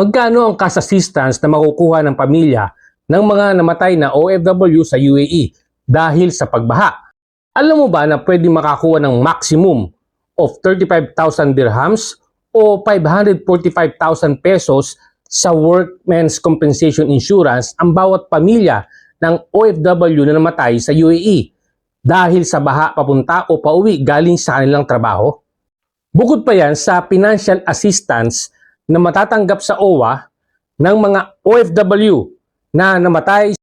Magkano ang cash assistance na makukuha ng pamilya ng mga namatay na OFW sa UAE dahil sa pagbaha? Alam mo ba na pwede makakuha ng maximum of 35,000 dirhams o 545,000 pesos sa Workmen's Compensation Insurance ang bawat pamilya ng OFW na namatay sa UAE dahil sa baha papunta o pauwi galing sa kanilang trabaho? Bukod pa yan sa financial assistance na matatanggap sa OWA ng mga OFW na namatay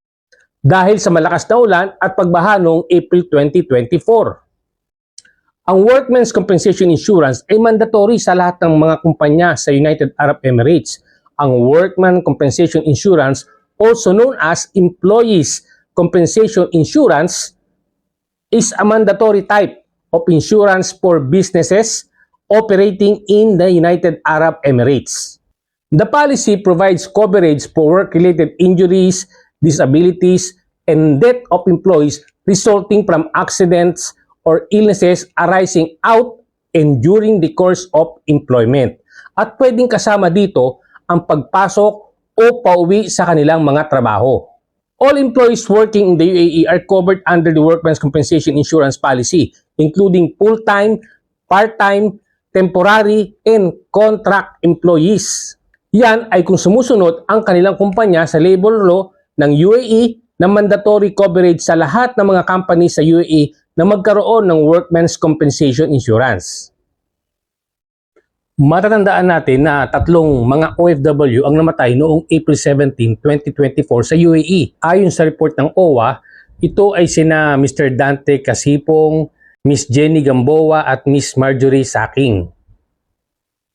dahil sa malakas na ulan at pagbaha noong April 2024. Ang Workmen's Compensation Insurance ay mandatory sa lahat ng mga kumpanya sa United Arab Emirates. Ang Workman Compensation Insurance, also known as Employees Compensation Insurance, is a mandatory type of insurance for businesses operating in the United Arab Emirates. The policy provides coverage for work-related injuries, disabilities, and death of employees resulting from accidents or illnesses arising out and during the course of employment. At pwedeng kasama dito ang pagpasok o pauwi sa kanilang mga trabaho. All employees working in the UAE are covered under the Workmen's Compensation Insurance Policy, including full-time, part-time, temporary, and contract employees. Yan ay kung sumusunod ang kanilang kumpanya sa labor law ng UAE na mandatory coverage sa lahat ng mga company sa UAE na magkaroon ng Workmen's Compensation Insurance. Matatandaan natin na tatlong mga OFW ang namatay noong April 17, 2024 sa UAE. Ayon sa report ng OWA, ito ay sina Mr. Dante Casipong, Miss Jenny Gamboa at Miss Marjorie Saking.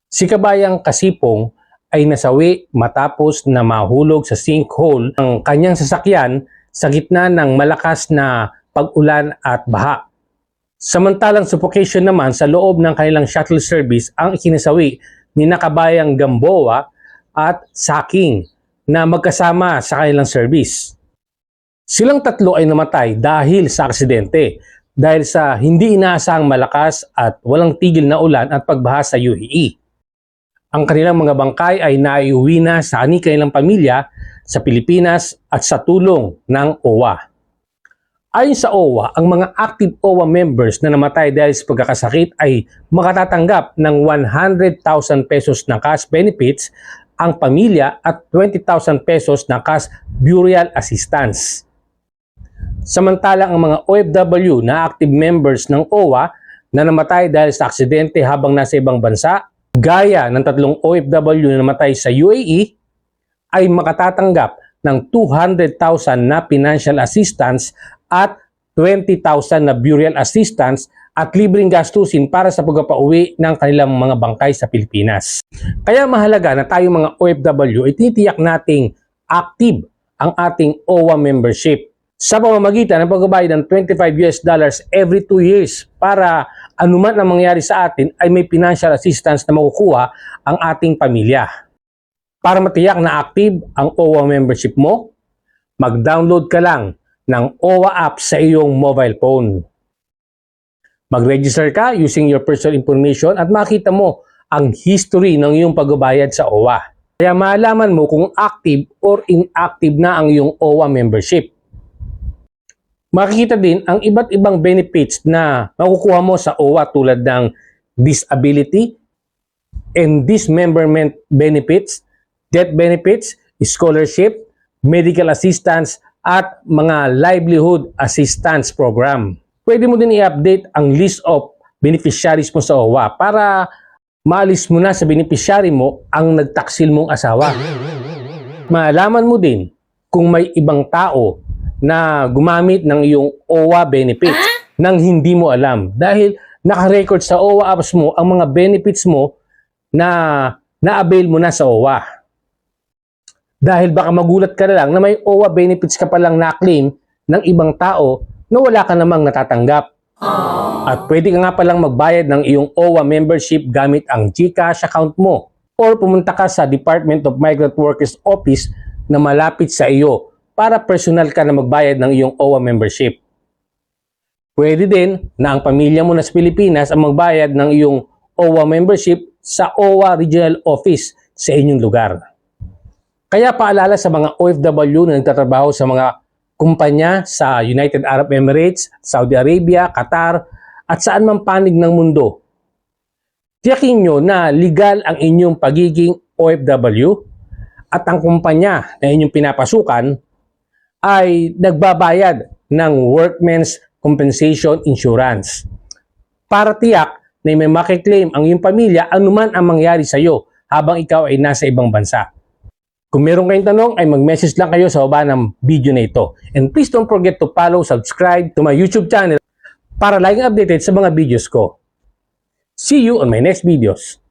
Si Kabayang Kasipong ay nasawi matapos na mahulog sa sinkhole ng kanyang sasakyan sa gitna ng malakas na pag-ulan at baha. Samantalang suffocation naman sa loob ng kanilang shuttle service ang ikinasawi ni Nakabayang Gamboa at Saking na magkasama sa kanilang service. Silang tatlo ay namatay dahil sa aksidente dahil sa hindi inaasahang malakas at walang tigil na ulan at pagbaha sa UAE. Ang kanilang mga bangkay ay naiuwi na sa kanilang pamilya sa Pilipinas at sa tulong ng OWA. Ayon sa OWA, ang mga active OWA members na namatay dahil sa pagkakasakit ay makatatanggap ng 100,000 pesos na cash benefits ang pamilya at 20,000 pesos na cash burial assistance. Samantalang ang mga OFW na active members ng OWA na namatay dahil sa aksidente habang nasa ibang bansa, gaya ng tatlong OFW na namatay sa UAE, ay makatatanggap ng 200,000 na financial assistance at 20,000 na burial assistance at libreng gastusin para sa pagpapauwi ng kanilang mga bangkay sa Pilipinas. Kaya mahalaga na tayong mga OFW ay titiyak nating active ang ating OWA membership sa pamamagitan ng pagbabayad ng 25 US dollars every 2 years para anuman ang mangyari sa atin ay may financial assistance na makukuha ang ating pamilya. Para matiyak na active ang OWA membership mo, mag-download ka lang ng OWA app sa iyong mobile phone. Mag-register ka using your personal information at makita mo ang history ng iyong pagbabayad sa OWA. Kaya malaman mo kung active or inactive na ang iyong OWA membership. Makikita din ang iba't ibang benefits na makukuha mo sa OWA tulad ng disability and dismemberment benefits, death benefits, scholarship, medical assistance, at mga livelihood assistance program. Pwede mo din i-update ang list of beneficiaries mo sa OWA para maalis mo na sa beneficiary mo ang nagtaksil mong asawa. Malaman mo din kung may ibang tao na gumamit ng iyong OWA benefits nang hindi mo alam. Dahil naka-record sa OWA apps mo ang mga benefits mo na na-avail mo na sa OWA. Dahil baka magulat ka na lang na may OWA benefits ka palang na-claim ng ibang tao na wala ka namang natatanggap. At pwede ka nga palang magbayad ng iyong OWA membership gamit ang GCash account mo or pumunta ka sa Department of Migrant Workers Office na malapit sa iyo para personal ka na magbayad ng iyong OWA membership. Pwede din na ang pamilya mo na sa Pilipinas ang magbayad ng iyong OWA membership sa OWA Regional Office sa inyong lugar. Kaya paalala sa mga OFW na nagtatrabaho sa mga kumpanya sa United Arab Emirates, Saudi Arabia, Qatar, at saan man panig ng mundo. Tiyakin nyo na legal ang inyong pagiging OFW at ang kumpanya na inyong pinapasukan ay nagbabayad ng Workmen's Compensation Insurance para tiyak na may makiklaim ang iyong pamilya anuman ang mangyari sa iyo habang ikaw ay nasa ibang bansa. Kung meron kayong tanong ay mag-message lang kayo sa baba ng video na ito. And please don't forget to follow, subscribe to my YouTube channel para laging updated sa mga videos ko. See you on my next videos.